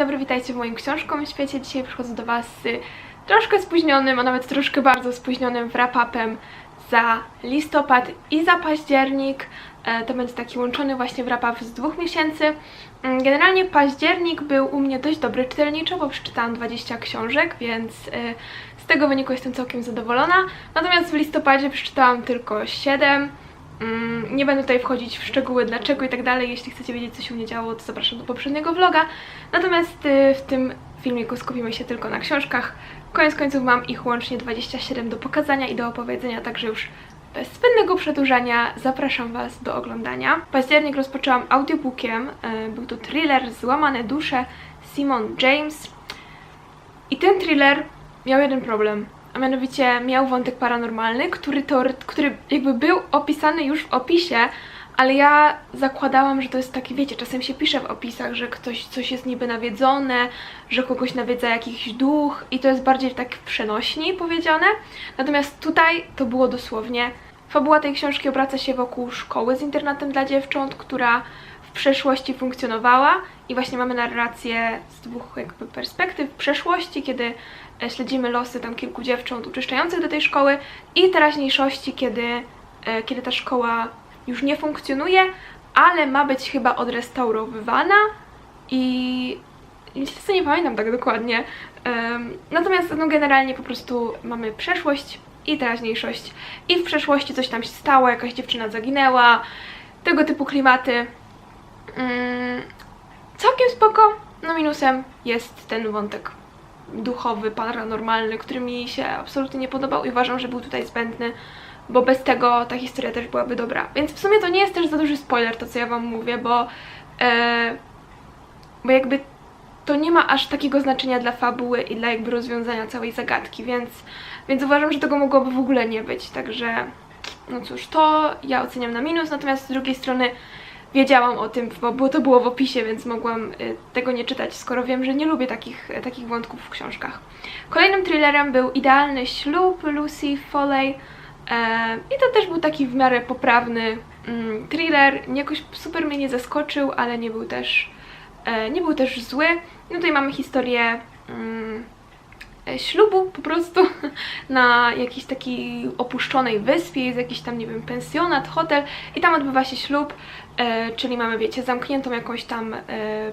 dobry, witajcie w moim książkowym świecie. Dzisiaj przychodzę do Was z troszkę spóźnionym, a nawet troszkę bardzo spóźnionym wrap-upem za listopad i za październik. E, To będzie taki łączony właśnie wrap-up z dwóch miesięcy. Mm, Generalnie październik był u mnie dość dobry czytelniczo, bo przeczytałam 20 książek, więc e, z tego wyniku jestem całkiem zadowolona. Natomiast w listopadzie przeczytałam tylko 7. Mm, Nie będę tutaj wchodzić w szczegóły dlaczego i tak dalej. Jeśli chcecie wiedzieć, co się u mnie działo, to zapraszam do poprzedniego vloga. Natomiast y, w tym filmiku skupimy się tylko na książkach. Koniec końców mam ich łącznie 27 do pokazania i do opowiedzenia, także już bez zbędnego przedłużania zapraszam Was do oglądania. Październik rozpoczęłam audiobookiem. y, Był to thriller Złamane dusze Simon James. I ten thriller miał jeden problem, mianowicie miał wątek paranormalny, który, teore- który jakby był opisany już w opisie, ale ja zakładałam, że to jest taki, wiecie, czasem się pisze w opisach, że ktoś coś jest niby nawiedzone, że kogoś nawiedza jakiś duch i to jest bardziej tak w przenośni powiedziane. Natomiast tutaj to było dosłownie. Fabuła tej książki obraca się wokół szkoły z internatem dla dziewcząt, która w przeszłości funkcjonowała i właśnie mamy narrację z dwóch jakby perspektyw przeszłości, kiedy śledzimy losy tam kilku dziewcząt uczęszczających do tej szkoły i teraźniejszości, kiedy, e, kiedy ta szkoła już nie funkcjonuje, ale ma być chyba odrestaurowywana i niestety nie pamiętam tak dokładnie. Natomiast no, generalnie po prostu mamy przeszłość i teraźniejszość i w przeszłości coś tam się stało, jakaś dziewczyna zaginęła, tego typu klimaty. Mm, całkiem spoko. No minusem jest ten wątek duchowy, paranormalny, który mi się absolutnie nie podobał i uważam, że był tutaj zbędny, bo bez tego ta historia też byłaby dobra. Więc w sumie to nie jest też za duży spoiler to, co ja wam mówię, bo, e, bo jakby to nie ma aż takiego znaczenia dla fabuły i dla jakby rozwiązania całej zagadki, więc, więc uważam, że tego mogłoby w ogóle nie być, także no cóż, to ja oceniam na minus, natomiast z drugiej strony wiedziałam o tym, bo to było w opisie, więc mogłam y, tego nie czytać, skoro wiem, że nie lubię takich, y, takich wątków w książkach. Kolejnym thrillerem był Idealny ślub Lucy Foley e, i to też był taki w miarę poprawny mm, thriller, jakoś super mnie nie zaskoczył, ale nie był też, nie był też zły. No tutaj mamy historię mm, ślubu po prostu na jakiejś takiej opuszczonej wyspie, jest jakiś tam, nie wiem, pensjonat, hotel i tam odbywa się ślub, czyli mamy, wiecie, zamkniętą jakąś tam e,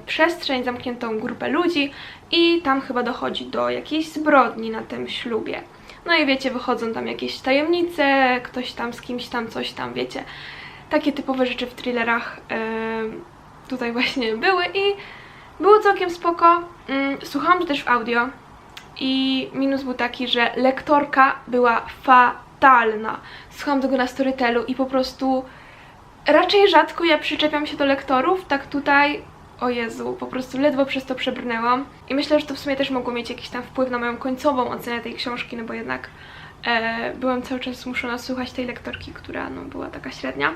przestrzeń, zamkniętą grupę ludzi i tam chyba dochodzi do jakiejś zbrodni na tym ślubie. No i wiecie, wychodzą tam jakieś tajemnice, ktoś tam z kimś tam, coś tam, wiecie. Takie typowe rzeczy w thrillerach e, tutaj właśnie były i było całkiem spoko. Mm, Słuchałam też w audio, i minus był taki, że lektorka była fatalna. Słuchałam tego na Storytelu i po prostu raczej rzadko ja przyczepiam się do lektorów, tak tutaj o Jezu, po prostu ledwo przez to przebrnęłam. I myślę, że to w sumie też mogło mieć jakiś tam wpływ na moją końcową ocenę tej książki, no bo jednak e, byłam cały czas zmuszona słuchać tej lektorki, która no, była taka średnia.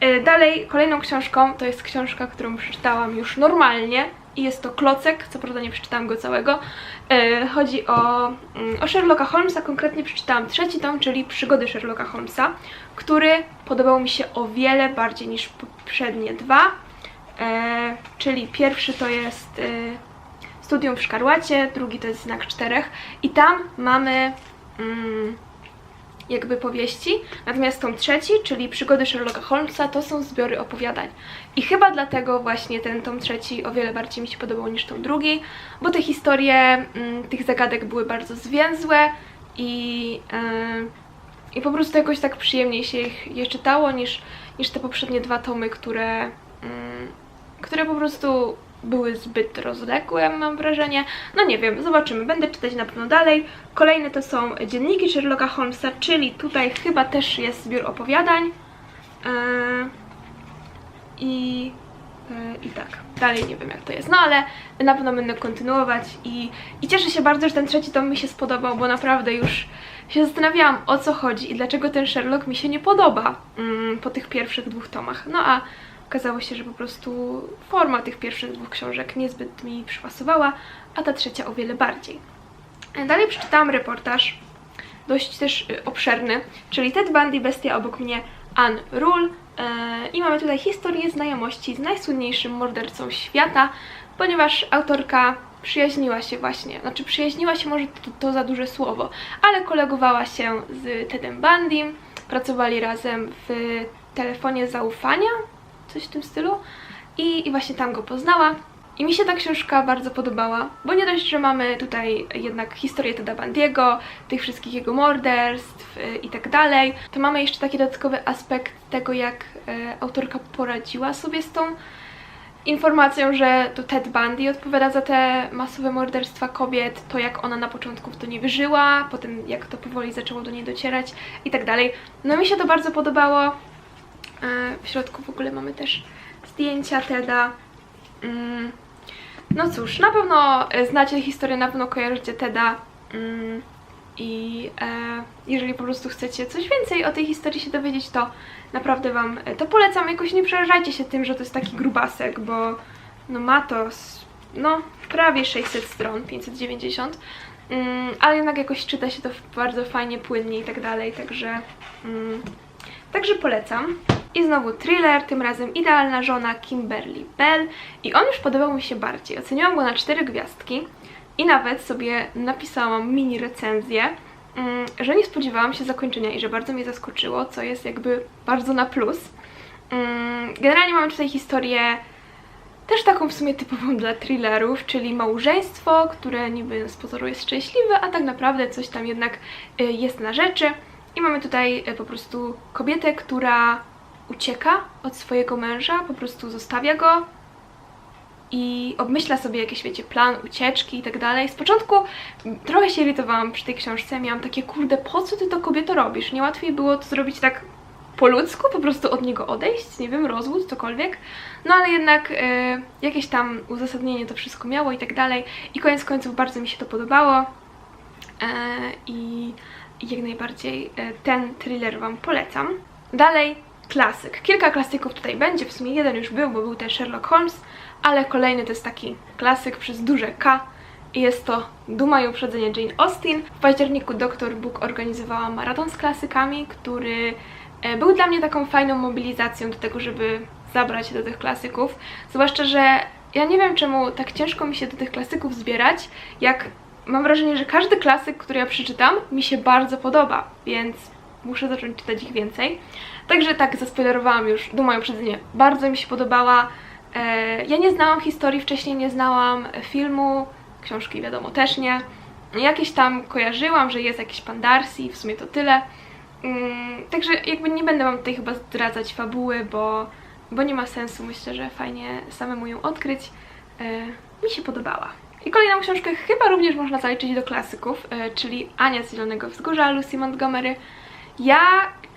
E, dalej, kolejną książką to jest książka, którą przeczytałam już normalnie i jest to Klocek, co prawda nie przeczytałam go całego. E, chodzi o, mm, o Sherlocka Holmesa, konkretnie przeczytałam trzeci tom, czyli Przygody Sherlocka Holmesa, który podobał mi się o wiele bardziej niż poprzednie dwa. E, czyli pierwszy to jest Studium w Szkarłacie, drugi to jest Znak Czterech i tam mamy mm, jakby powieści, natomiast tom trzeci, czyli Przygody Sherlocka Holmesa, to są zbiory opowiadań. I chyba dlatego właśnie ten tom trzeci o wiele bardziej mi się podobał niż tom drugi, bo te historie mm, tych zagadek były bardzo zwięzłe i, yy, i po prostu jakoś tak przyjemniej się ich je czytało niż, niż te poprzednie dwa tomy, które, mm, które po prostu były zbyt rozległe, mam wrażenie. No nie wiem, zobaczymy. Będę czytać na pewno dalej. Kolejne to są dzienniki Sherlocka Holmesa, czyli tutaj chyba też jest zbiór opowiadań. Yy, I, yy, I tak, dalej nie wiem jak to jest, no ale na pewno będę kontynuować i, i cieszę się bardzo, że ten trzeci tom mi się spodobał, bo naprawdę już się zastanawiałam o co chodzi i dlaczego ten Sherlock mi się nie podoba mm, po tych pierwszych dwóch tomach. No a okazało się, że po prostu forma tych pierwszych dwóch książek niezbyt mi przypasowała, a ta trzecia o wiele bardziej. Dalej przeczytałam reportaż, dość też y, obszerny, czyli Ted Bundy, bestia obok mnie, Anne Rule. E, I mamy tutaj historię znajomości z najsłynniejszym mordercą świata, ponieważ autorka przyjaźniła się właśnie, znaczy przyjaźniła się może to, to za duże słowo, ale kolegowała się z Tedem Bundym, pracowali razem w telefonie zaufania, coś w tym stylu i, i właśnie tam go poznała. I mi się ta książka bardzo podobała, bo nie dość, że mamy tutaj jednak historię Teda Bundy'ego, tych wszystkich jego morderstw y, i tak dalej, to mamy jeszcze taki dodatkowy aspekt tego, jak e, autorka poradziła sobie z tą informacją, że to Ted Bundy odpowiada za te masowe morderstwa kobiet, to jak ona na początku w to nie wyżyła, potem jak to powoli zaczęło do niej docierać i tak dalej. No mi się to bardzo podobało. E, W środku w ogóle mamy też zdjęcia Teda. Mm. No cóż, na pewno znacie historię, na pewno kojarzycie Teda. Mm. I e, jeżeli po prostu chcecie coś więcej o tej historii się dowiedzieć, to naprawdę Wam to polecam. Jakoś nie przerażajcie się tym, że to jest taki grubasek, bo no ma to no prawie 600 stron, 590, mm, ale jednak jakoś czyta się to bardzo fajnie, płynnie i tak dalej, także mm, także polecam. I znowu thriller, tym razem Idealna żona Kimberly Bell i on już podobał mi się bardziej. Oceniłam go na 4 gwiazdki i nawet sobie napisałam mini recenzję, mm, że nie spodziewałam się zakończenia i że bardzo mnie zaskoczyło, co jest jakby bardzo na plus. Mm, Generalnie mamy tutaj historię też taką w sumie typową dla thrillerów, czyli małżeństwo, które niby z pozoru jest szczęśliwe, a tak naprawdę coś tam jednak y, jest na rzeczy. I mamy tutaj y, po prostu kobietę, która ucieka od swojego męża, po prostu zostawia go i obmyśla sobie jakiś, wiecie, plan ucieczki i tak dalej. Z początku trochę się irytowałam przy tej książce, miałam takie, kurde, po co ty to kobieto robisz? Nie łatwiej było to zrobić tak po ludzku, po prostu od niego odejść, nie wiem, rozwód, cokolwiek. No ale jednak y, jakieś tam uzasadnienie to wszystko miało i tak dalej. I koniec końców bardzo mi się to podobało. E, I i jak najbardziej e, ten thriller Wam polecam. Dalej klasyk. Kilka klasyków tutaj będzie, w sumie jeden już był, bo był ten Sherlock Holmes, ale kolejny to jest taki klasyk przez duże K i jest to Duma i uprzedzenie Jane Austen. W październiku Dr. Book organizowała maraton z klasykami, który e, był dla mnie taką fajną mobilizacją do tego, żeby zabrać się do tych klasyków. Zwłaszcza, że ja nie wiem czemu tak ciężko mi się do tych klasyków zbierać, jak mam wrażenie, że każdy klasyk, który ja przeczytam, mi się bardzo podoba, więc muszę zacząć czytać ich więcej. Także tak, zaspoilerowałam już Duma i uprzedzenie. Bardzo mi się podobała. E, ja nie znałam historii wcześniej, nie znałam filmu, książki wiadomo też nie. Jakieś tam kojarzyłam, że jest jakiś pan Darcy, w sumie to tyle. Mm, także jakby nie będę wam tutaj chyba zdradzać fabuły, bo, bo nie ma sensu. Myślę, że fajnie samemu ją odkryć. E, mi się podobała. I kolejną książkę chyba również można zaliczyć do klasyków, e, czyli Ania z Zielonego Wzgórza Lucy Montgomery. Ja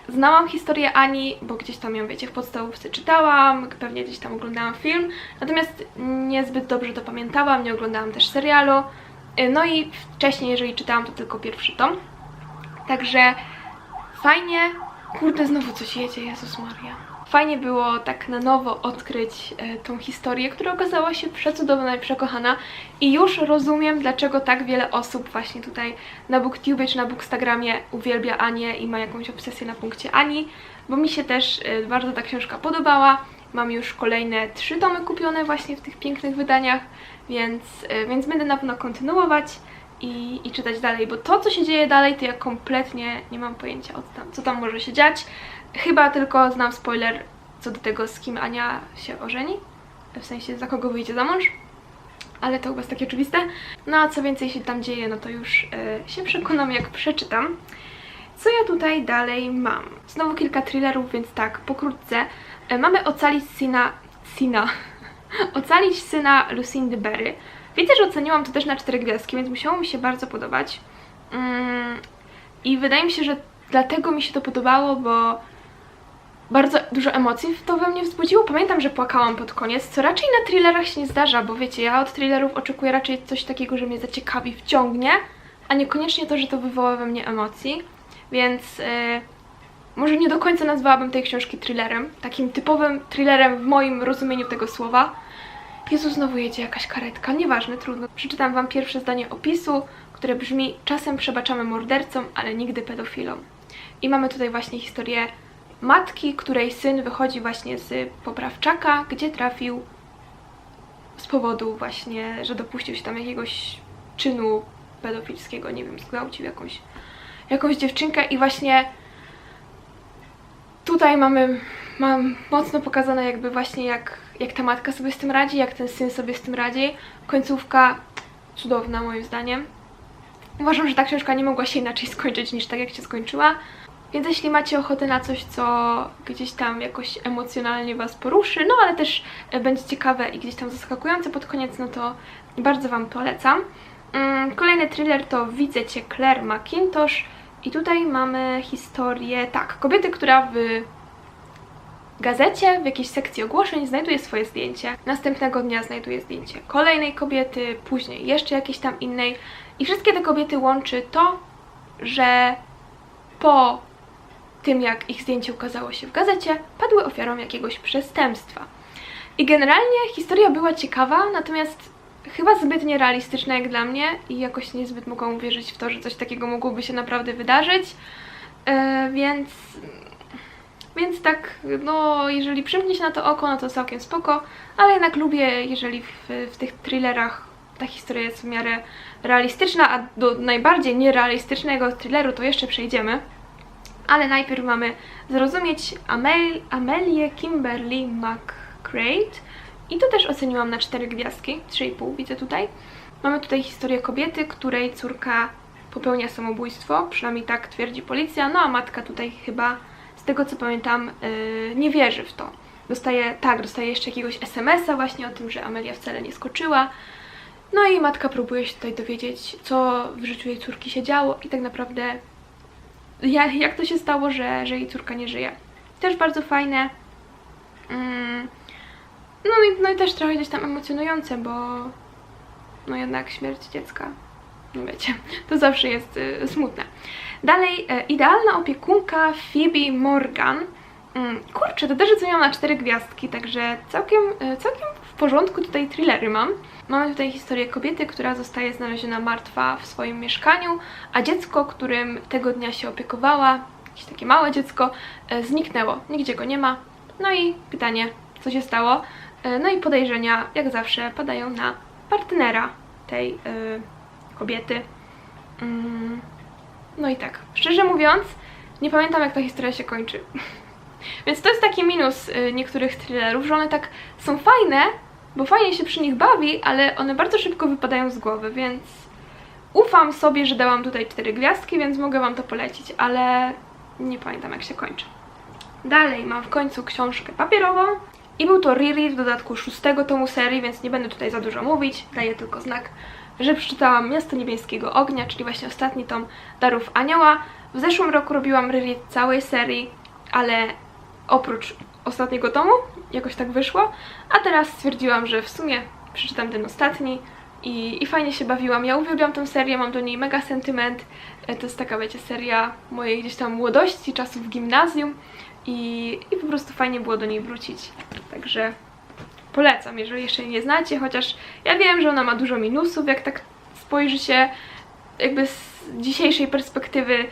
znałam historię Ani, bo gdzieś tam ją, wiecie, w podstawówce czytałam, pewnie gdzieś tam oglądałam film, natomiast niezbyt dobrze to pamiętałam, nie oglądałam też serialu. E, No i wcześniej, jeżeli czytałam, to tylko pierwszy tom. Także fajnie. Kurde, znowu coś jedzie, Jezus Maria. Fajnie było tak na nowo odkryć e, tą historię, która okazała się przecudowna i przekochana i już rozumiem, dlaczego tak wiele osób właśnie tutaj na BookTube czy na Bookstagramie uwielbia Anię i ma jakąś obsesję na punkcie Ani, bo mi się też e, bardzo ta książka podobała. Mam już kolejne trzy tomy kupione właśnie w tych pięknych wydaniach, więc, e, więc będę na pewno kontynuować i, i czytać dalej, bo to, co się dzieje dalej, to ja kompletnie nie mam pojęcia, tam, co tam może się dziać. Chyba tylko znam spoiler co do tego, z kim Ania się ożeni, w sensie za kogo wyjdzie za mąż, ale to chyba jest takie oczywiste. No a co więcej się tam dzieje, no to już e, się przekonam, jak przeczytam. Co ja tutaj dalej mam? Znowu kilka thrillerów, więc tak, pokrótce. E, mamy Ocalić syna... Sina. Ocalić syna Lucindy Berry. Widzę, że oceniłam to też na 4 gwiazdki, więc musiało mi się bardzo podobać. Mm, I wydaje mi się, że dlatego mi się to podobało, bo bardzo dużo emocji to we mnie wzbudziło. Pamiętam, że płakałam pod koniec, co raczej na thrillerach się nie zdarza, bo wiecie, ja od thrillerów oczekuję raczej coś takiego, że mnie zaciekawi, wciągnie, a niekoniecznie to, że to wywoła we mnie emocji. Więc yy, może nie do końca nazwałabym tej książki thrillerem, takim typowym thrillerem w moim rozumieniu tego słowa. Jezu, znowu jedzie jakaś karetka, nieważne, trudno. Przeczytam Wam pierwsze zdanie opisu, które brzmi Czasem przebaczamy mordercom, ale nigdy pedofilom. I mamy tutaj właśnie historię matki, której syn wychodzi właśnie z poprawczaka, gdzie trafił z powodu właśnie, że dopuścił się tam jakiegoś czynu pedofilskiego, nie wiem, zgwałcił jakąś, jakąś dziewczynkę i właśnie tutaj mamy mam mocno pokazane jakby właśnie jak, jak ta matka sobie z tym radzi, jak ten syn sobie z tym radzi. Końcówka cudowna moim zdaniem. Uważam, że ta książka nie mogła się inaczej skończyć niż tak jak się skończyła. Więc jeśli macie ochotę na coś, co gdzieś tam jakoś emocjonalnie Was poruszy, no ale też e, będzie ciekawe i gdzieś tam zaskakujące pod koniec, no to bardzo Wam polecam. Mm, Kolejny thriller to Widzę Cię Claire McIntosh i tutaj mamy historię, tak, kobiety, która w gazecie w jakiejś sekcji ogłoszeń znajduje swoje zdjęcie. Następnego dnia znajduje zdjęcie kolejnej kobiety, później jeszcze jakiejś tam innej. I wszystkie te kobiety łączy to, że po tym, jak ich zdjęcie ukazało się w gazecie, padły ofiarą jakiegoś przestępstwa. I generalnie historia była ciekawa, natomiast chyba zbyt nierealistyczna jak dla mnie i jakoś niezbyt mogłam uwierzyć w to, że coś takiego mogłoby się naprawdę wydarzyć. Yy, więc więc tak, no jeżeli przymknie się na to oko, no to całkiem spoko, ale jednak lubię, jeżeli w, w tych thrillerach ta historia jest w miarę realistyczna, a do najbardziej nierealistycznego thrilleru to jeszcze przejdziemy. Ale najpierw mamy zrozumieć Amel, Amelię Kimberly McCrate i to też oceniłam na 4 gwiazdki, 3,5 widzę tutaj. Mamy tutaj historię kobiety, której córka popełnia samobójstwo, przynajmniej tak twierdzi policja, no a matka tutaj chyba z tego co pamiętam, yy, nie wierzy w to. Dostaje, tak, dostaje jeszcze jakiegoś SMS-a właśnie o tym, że Amelia wcale nie skoczyła. No i matka próbuje się tutaj dowiedzieć, co w życiu jej córki się działo i tak naprawdę jak, jak to się stało, że, że jej córka nie żyje. Też bardzo fajne. Mm. No, i, no i też trochę gdzieś tam emocjonujące, bo no jednak śmierć dziecka, no wiecie, to zawsze jest y, smutne. Dalej, e, idealna opiekunka Phoebe Morgan. Mm, kurczę, to też oceniam na 4 gwiazdki, także całkiem, e, całkiem w porządku tutaj thrillery mam. Mamy tutaj historię kobiety, która zostaje znaleziona martwa w swoim mieszkaniu, a dziecko, którym tego dnia się opiekowała, jakieś takie małe dziecko, e, zniknęło. Nigdzie go nie ma. No i pytanie, co się stało? E, No i podejrzenia, jak zawsze, padają na partnera tej e, kobiety. Mm, No i tak, szczerze mówiąc, nie pamiętam jak ta historia się kończy. Więc to jest taki minus niektórych thrillerów, że one tak są fajne, bo fajnie się przy nich bawi, ale one bardzo szybko wypadają z głowy, więc ufam sobie, że dałam tutaj cztery gwiazdki, więc mogę Wam to polecić, ale nie pamiętam jak się kończy. Dalej mam w końcu książkę papierową i był to reread w dodatku szóstego tomu serii, więc nie będę tutaj za dużo mówić, daję tylko znak, że przeczytałam Miasto Niebieskiego Ognia, czyli właśnie ostatni tom Darów Anioła. W zeszłym roku robiłam reread całej serii, ale oprócz ostatniego tomu, jakoś tak wyszło, a teraz stwierdziłam, że w sumie przeczytam ten ostatni i, i fajnie się bawiłam. Ja uwielbiam tę serię, mam do niej mega sentyment. E, To jest taka, wiecie, seria mojej gdzieś tam młodości, czasów w gimnazjum i, i po prostu fajnie było do niej wrócić. Także polecam, jeżeli jeszcze jej nie znacie, chociaż ja wiem, że ona ma dużo minusów, jak tak spojrzy się jakby z dzisiejszej perspektywy.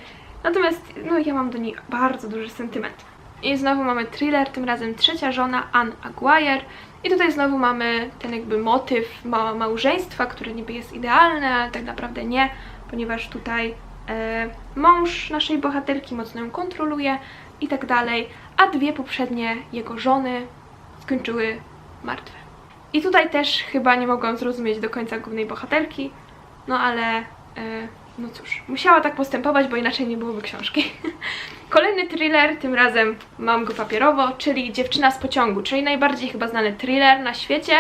Natomiast no, ja mam do niej bardzo duży sentyment. I znowu mamy thriller, tym razem trzecia żona Anne Aguirre. I tutaj znowu mamy ten jakby motyw ma małżeństwa, które niby jest idealne, ale tak naprawdę nie, ponieważ tutaj e, mąż naszej bohaterki mocno ją kontroluje i tak dalej, a dwie poprzednie jego żony skończyły martwe. I tutaj też chyba nie mogłam zrozumieć do końca głównej bohaterki, no ale e, no cóż, musiała tak postępować, bo inaczej nie byłoby książki. Kolejny thriller, tym razem mam go papierowo, czyli Dziewczyna z pociągu, czyli najbardziej chyba znany thriller na świecie,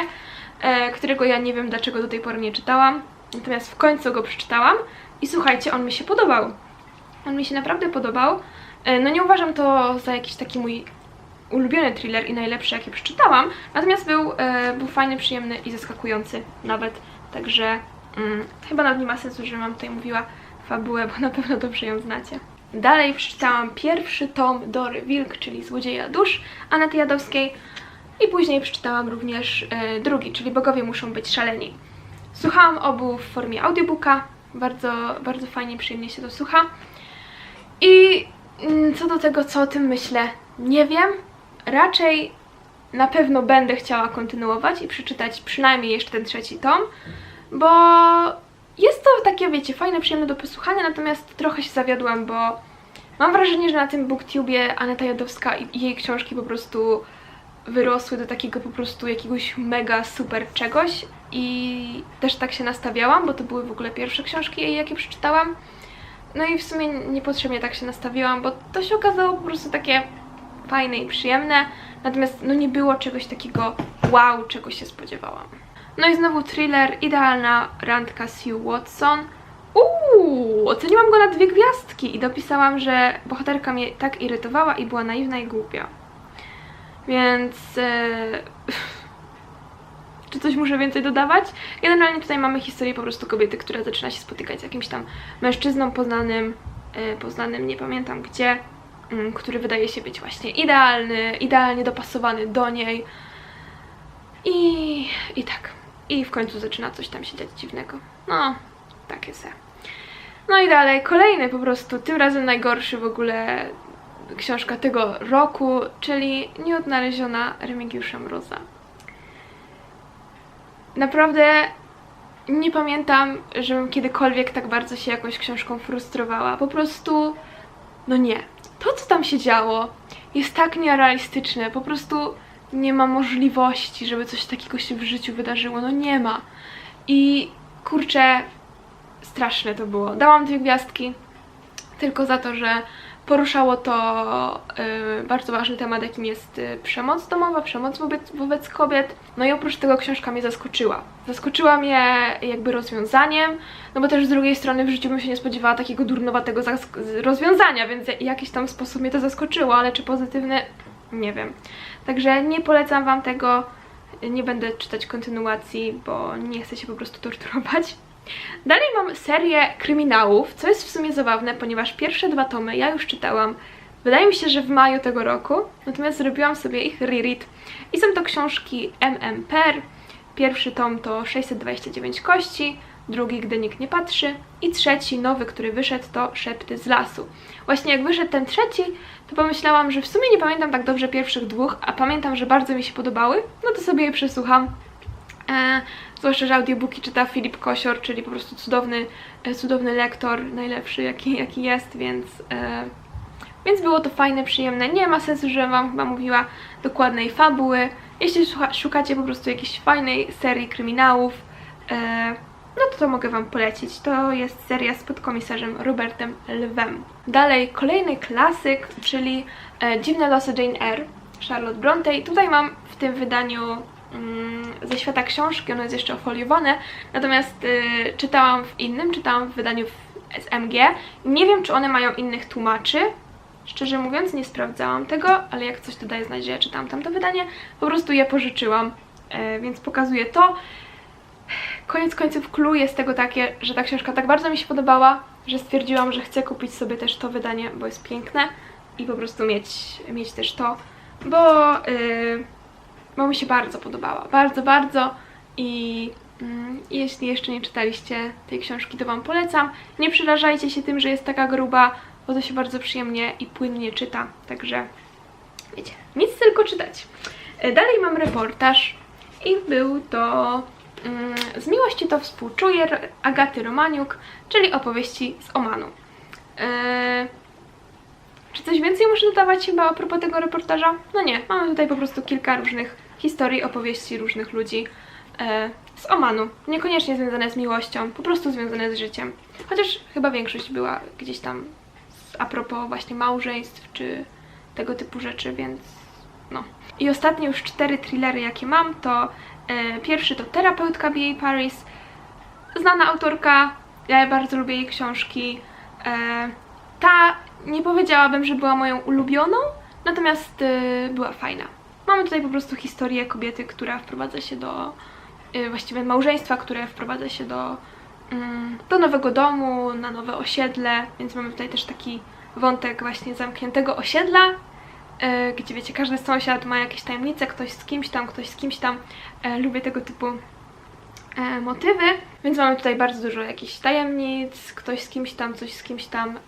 e, którego ja nie wiem dlaczego do tej pory nie czytałam, natomiast w końcu go przeczytałam i słuchajcie, on mi się podobał. On mi się naprawdę podobał. E, no nie uważam to za jakiś taki mój ulubiony thriller i najlepszy jaki przeczytałam, natomiast był, e, był fajny, przyjemny i zaskakujący nawet, także mm, chyba nawet nie ma sensu, że mam tutaj mówiła fabułę, bo na pewno dobrze ją znacie. Dalej przeczytałam pierwszy tom Dory Wilk, czyli Złodzieja Dusz Anety Jadowskiej i później przeczytałam również e, drugi, czyli Bogowie muszą być szaleni. Słuchałam obu w formie audiobooka, bardzo, bardzo fajnie, przyjemnie się to słucha. I mm, co do tego, co o tym myślę, nie wiem. Raczej na pewno będę chciała kontynuować i przeczytać przynajmniej jeszcze ten trzeci tom, bo jest to takie, wiecie, fajne, przyjemne do posłuchania, natomiast trochę się zawiodłam, bo mam wrażenie, że na tym booktubie Aneta Jadowska i jej książki po prostu wyrosły do takiego po prostu jakiegoś mega super czegoś i też tak się nastawiałam, bo to były w ogóle pierwsze książki jej, jakie przeczytałam. No i w sumie niepotrzebnie tak się nastawiłam, bo to się okazało po prostu takie fajne i przyjemne, natomiast no nie było czegoś takiego wow, czego się spodziewałam. No i znowu thriller Idealna randka Sue Watson. Uuu, oceniłam go na dwie gwiazdki i dopisałam, że bohaterka mnie tak irytowała i była naiwna i głupia. Więc... E... Czy coś muszę więcej dodawać? Generalnie tutaj mamy historię po prostu kobiety, która zaczyna się spotykać z jakimś tam mężczyzną poznanym, e, poznanym nie pamiętam gdzie, mm, który wydaje się być właśnie idealny, idealnie dopasowany do niej. I, i tak. I w końcu zaczyna coś tam się dziać dziwnego. No, takie se. No i dalej, kolejny po prostu, tym razem najgorszy w ogóle książka tego roku, czyli Nieodnaleziona Remigiusza Mroza. Naprawdę nie pamiętam, żebym kiedykolwiek tak bardzo się jakąś książką frustrowała. Po prostu, no nie. To, co tam się działo, jest tak nierealistyczne. Po prostu nie ma możliwości, żeby coś takiego się w życiu wydarzyło. No nie ma. I kurczę, straszne to było. Dałam dwie gwiazdki tylko za to, że poruszało to y, bardzo ważny temat, jakim jest y, przemoc domowa, przemoc wobec, wobec kobiet. No i oprócz tego książka mnie zaskoczyła. Zaskoczyła mnie jakby rozwiązaniem, no bo też z drugiej strony w życiu bym się nie spodziewała takiego durnowatego rozwiązania, więc jakiś tam sposób mnie to zaskoczyło, ale czy pozytywny? Nie wiem. Także nie polecam Wam tego, nie będę czytać kontynuacji, bo nie chcę się po prostu torturować. Dalej mam serię kryminałów, co jest w sumie zabawne, ponieważ pierwsze dwa tomy ja już czytałam, wydaje mi się, że w maju tego roku, natomiast zrobiłam sobie ich reread. I są to książki MM. Pierwszy tom to 629 kości, drugi Gdy nikt nie patrzy i trzeci, nowy, który wyszedł to Szepty z lasu. Właśnie jak wyszedł ten trzeci, to pomyślałam, że w sumie nie pamiętam tak dobrze pierwszych dwóch, a pamiętam, że bardzo mi się podobały, no to sobie je przesłucham. E, zwłaszcza, że audiobooki czyta Filip Kosior, czyli po prostu cudowny, e, cudowny lektor, najlepszy jaki, jaki jest, więc, e, więc było to fajne, przyjemne. Nie ma sensu, żebym Wam chyba mówiła dokładnej fabuły. Jeśli szukacie po prostu jakiejś fajnej serii kryminałów, no to to mogę Wam polecić. To jest seria z podkomisarzem Robertem Lwem. Dalej kolejny klasyk, czyli e, Dziwne losy Jane Eyre, Charlotte Bronte. Tutaj mam w tym wydaniu mm, ze świata książki, ono jest jeszcze ofoliowane, natomiast y, czytałam w innym, czytałam w wydaniu w SMG. Nie wiem, czy one mają innych tłumaczy, Szczerze mówiąc, nie sprawdzałam tego, ale jak coś to daje znać, że ja czytałam tamto wydanie, po prostu je pożyczyłam, e, więc pokazuję to. Koniec końców clue jest tego takie, że ta książka tak bardzo mi się podobała, że stwierdziłam, że chcę kupić sobie też to wydanie, bo jest piękne i po prostu mieć, mieć też to, bo, yy, bo mi się bardzo podobała. Bardzo, bardzo i yy, jeśli jeszcze nie czytaliście tej książki, to Wam polecam. Nie przerażajcie się tym, że jest taka gruba, bo to się bardzo przyjemnie i płynnie czyta, także wiecie, nic tylko czytać. Yy, dalej mam reportaż i był to z miłości to współczuję Agaty Romaniuk, czyli opowieści z Omanu. Eee, czy coś więcej muszę dodawać chyba a propos tego reportaża? No nie, mamy tutaj po prostu kilka różnych historii, opowieści różnych ludzi e, z Omanu. Niekoniecznie związane z miłością, po prostu związane z życiem. Chociaż chyba większość była gdzieś tam a propos właśnie małżeństw czy tego typu rzeczy, więc no. I ostatnie już cztery thrillery jakie mam to pierwszy to terapeutka B.A. Paris, znana autorka, ja bardzo lubię jej książki. E, ta nie powiedziałabym, że była moją ulubioną, natomiast e, była fajna. Mamy tutaj po prostu historię kobiety, która wprowadza się do, właściwie małżeństwa, które wprowadza się do, mm, do nowego domu, na nowe osiedle, więc mamy tutaj też taki wątek właśnie zamkniętego osiedla, E, gdzie wiecie, każdy sąsiad ma jakieś tajemnice, ktoś z kimś tam, ktoś z kimś tam. E, lubię tego typu e, motywy, więc mamy tutaj bardzo dużo jakichś tajemnic, ktoś z kimś tam, coś z kimś tam.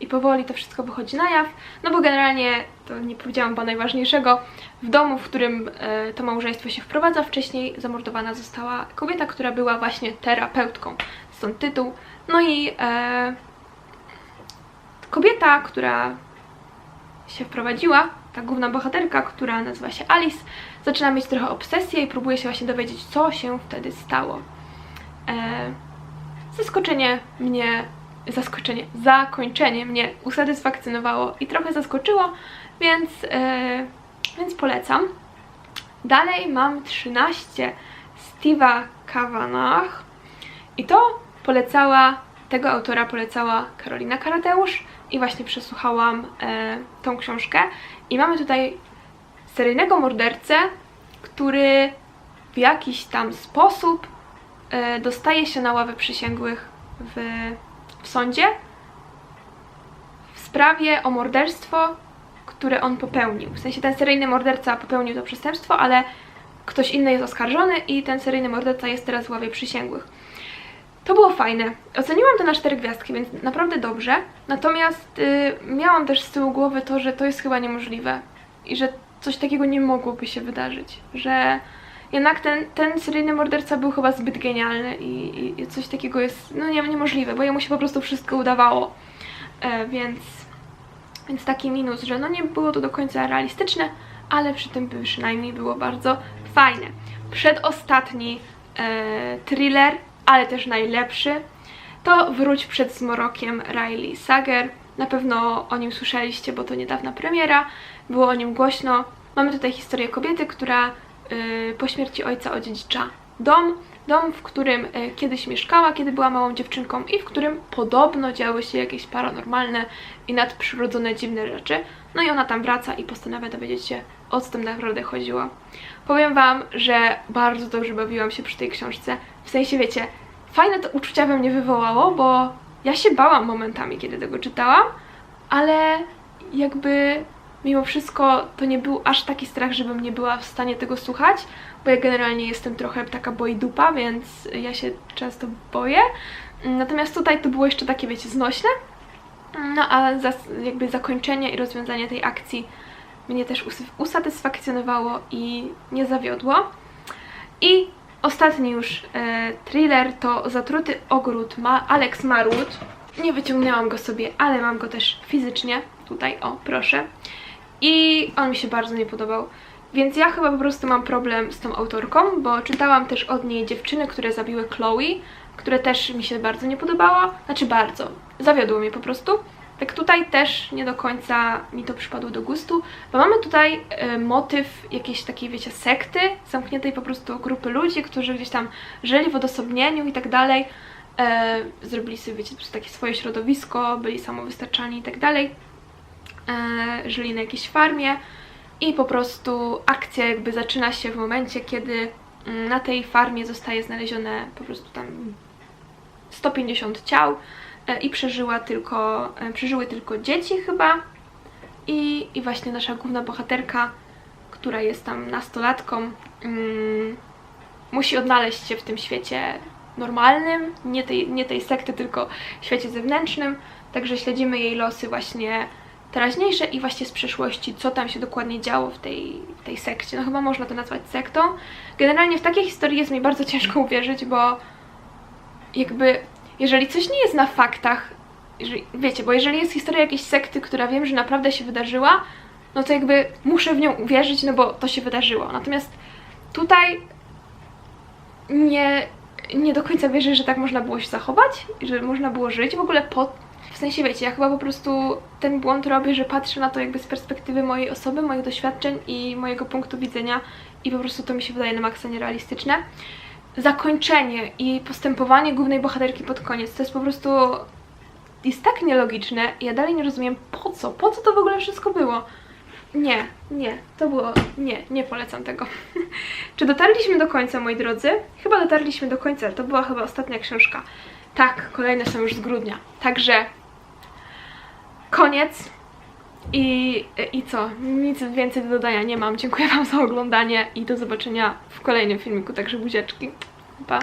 i powoli to wszystko wychodzi na jaw, no bo generalnie, to nie powiedziałam chyba najważniejszego, w domu, w którym e, to małżeństwo się wprowadza, wcześniej zamordowana została kobieta, która była właśnie terapeutką, stąd tytuł. No i e, kobieta, która się wprowadziła, ta główna bohaterka, która nazywa się Alice, zaczyna mieć trochę obsesję i próbuje się właśnie dowiedzieć, co się wtedy stało. E, zaskoczenie mnie, zaskoczenie, zakończenie mnie usatysfakcjonowało i trochę zaskoczyło, więc, e, więc polecam. Dalej mam 13 Steve'a Kavanagh i to polecała, tego autora polecała Karolina Karateusz i właśnie przesłuchałam e, tą książkę i mamy tutaj seryjnego mordercę, który w jakiś tam sposób e, dostaje się na ławę przysięgłych w, w sądzie w sprawie o morderstwo, które on popełnił. W sensie ten seryjny morderca popełnił to przestępstwo, ale ktoś inny jest oskarżony i ten seryjny morderca jest teraz w ławie przysięgłych. To było fajne. Oceniłam to na cztery gwiazdki, więc naprawdę dobrze. Natomiast y, miałam też z tyłu głowy to, że to jest chyba niemożliwe i że coś takiego nie mogłoby się wydarzyć, że jednak ten, ten seryjny morderca był chyba zbyt genialny i, i, i coś takiego jest no nie, niemożliwe, bo jemu się po prostu wszystko udawało. E, więc, więc taki minus, że no nie było to do końca realistyczne, ale przy tym przynajmniej było bardzo fajne. Przedostatni e, thriller, ale też najlepszy, to Wróć przed zmrokiem Riley Sager. Na pewno o nim słyszeliście, bo to niedawna premiera, było o nim głośno. Mamy tutaj historię kobiety, która y, po śmierci ojca odziedzicza dom, dom, w którym y, kiedyś mieszkała, kiedy była małą dziewczynką i w którym podobno działy się jakieś paranormalne i nadprzyrodzone dziwne rzeczy. No i ona tam wraca i postanawia dowiedzieć się, o co tam naprawdę chodziło. Powiem Wam, że bardzo dobrze bawiłam się przy tej książce. W sensie, wiecie, fajne to uczucia we mnie wywołało, bo ja się bałam momentami, kiedy tego czytałam, ale jakby mimo wszystko to nie był aż taki strach, żebym nie była w stanie tego słuchać, bo ja generalnie jestem trochę taka boi dupa, więc ja się często boję. Natomiast tutaj to było jeszcze takie, wiecie, znośne. No a jakby zakończenie i rozwiązanie tej akcji mnie też us- usatysfakcjonowało i nie zawiodło. I ostatni już e, thriller to Zatruty ogród ma Alex Marut. Nie wyciągnęłam go sobie, ale mam go też fizycznie. Tutaj, o, proszę. I on mi się bardzo nie podobał. Więc ja chyba po prostu mam problem z tą autorką, bo czytałam też od niej dziewczyny, które zabiły Chloe, które też mi się bardzo nie podobała. Znaczy bardzo. Zawiodło mnie po prostu. Tak tutaj też nie do końca mi to przypadło do gustu, bo mamy tutaj e, motyw jakiejś takiej, wiecie, sekty, zamkniętej po prostu grupy ludzi, którzy gdzieś tam żyli w odosobnieniu i tak dalej. E, zrobili sobie, wiecie, takie swoje środowisko, byli samowystarczalni i tak dalej. E, żyli na jakiejś farmie i po prostu akcja jakby zaczyna się w momencie, kiedy mm, na tej farmie zostaje znalezione po prostu tam 150 ciał i przeżyła tylko, e, przeżyły tylko dzieci chyba i, i właśnie nasza główna bohaterka, która jest tam nastolatką, mm, musi odnaleźć się w tym świecie normalnym, nie tej, nie tej sekty, tylko świecie zewnętrznym, także śledzimy jej losy właśnie teraźniejsze i właśnie z przeszłości, co tam się dokładnie działo w tej, w tej sekcie. No chyba można to nazwać sektą. Generalnie w takie historie jest mi bardzo ciężko uwierzyć, bo jakby jeżeli coś nie jest na faktach, jeżeli, wiecie, bo jeżeli jest historia jakiejś sekty, która wiem, że naprawdę się wydarzyła, no to jakby muszę w nią uwierzyć, no bo to się wydarzyło. Natomiast tutaj nie, nie do końca wierzę, że tak można było się zachować, że można było żyć w ogóle po... W sensie, wiecie, ja chyba po prostu ten błąd robię, że patrzę na to jakby z perspektywy mojej osoby, moich doświadczeń i mojego punktu widzenia i po prostu to mi się wydaje na maksa nierealistyczne. Zakończenie i postępowanie głównej bohaterki pod koniec to jest po prostu jest tak nielogiczne. Ja dalej nie rozumiem po co, po co to w ogóle wszystko było. Nie, nie, to było. Nie, nie polecam tego. Czy dotarliśmy do końca, moi drodzy? Chyba dotarliśmy do końca. To była chyba ostatnia książka. Tak, kolejne są już z grudnia. Także koniec. I, I co? Nic więcej do dodania nie mam. Dziękuję Wam za oglądanie i do zobaczenia w kolejnym filmiku. Także buziaczki. Pa!